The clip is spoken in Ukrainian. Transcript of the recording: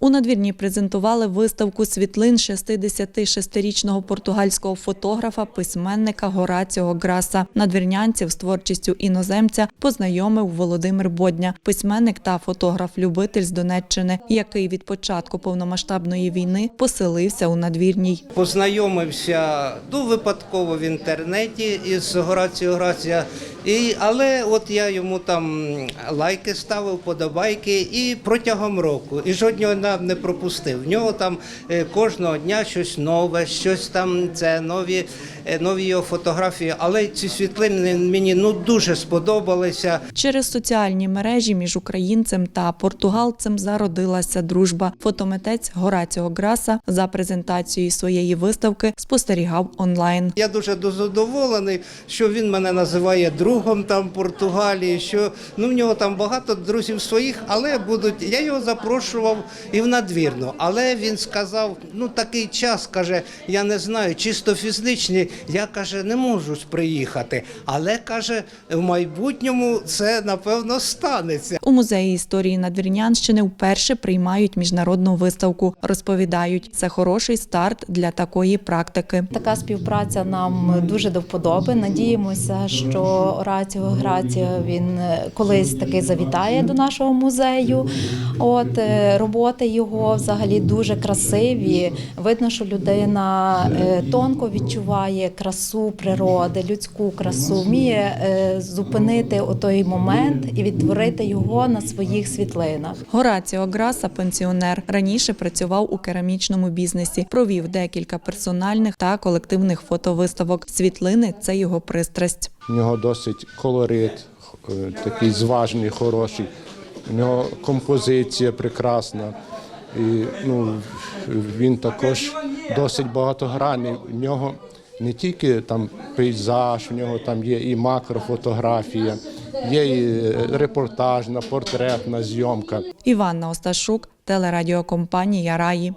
У надвірні презентували виставку світлин 66-річного португальського фотографа, письменника Гораціо Граса. Надвірнянців з творчістю іноземця познайомив Володимир Бодня, письменник та фотограф-любитель з Донеччини, який від початку повномасштабної війни поселився у надвірній. Познайомився ну, випадково в інтернеті із Гораціо Грація. І, але от я йому там лайки ставив, подобайки і протягом року. І жодного дня не пропустив. В нього там е, кожного дня щось нове, щось там це нові, е, нові його фотографії. Але ці світлини мені ну дуже сподобалися. Через соціальні мережі між українцем та португалцем зародилася дружба. Фотометець Гораціо Граса за презентацією своєї виставки спостерігав онлайн. Я дуже задоволений, що він мене називає другом там Португалії. Що ну в нього там багато друзів своїх, але будуть. Я його запрошував і в надвірну. Але він сказав: ну такий час каже, я не знаю, чисто фізичний. Я каже, не можу приїхати. Але каже, в майбутньому це напевно станеться. У музеї історії Надвірнянщини вперше приймають міжнародну виставку. Розповідають, це хороший старт для такої практики. Така співпраця нам дуже до вподоби. Надіємося, що Ораціо Грація він колись таки завітає до нашого музею. От е, роботи його взагалі дуже красиві. Видно, що людина е, тонко відчуває красу природи, людську красу, вміє е, зупинити отой момент і відтворити його на своїх світлинах. Гораціо Граса, пенсіонер, раніше працював у керамічному бізнесі, провів декілька персональних та колективних фотовиставок. Світлини це його пристрасть. У нього досить колорит, е, такий зважний, хороший. У нього композиція прекрасна. І ну, він також досить багатогранний. У нього не тільки там пейзаж, у нього там є і макрофотографія, є і репортажна, портретна зйомка. Іванна Осташук, телерадіокомпанія Раї.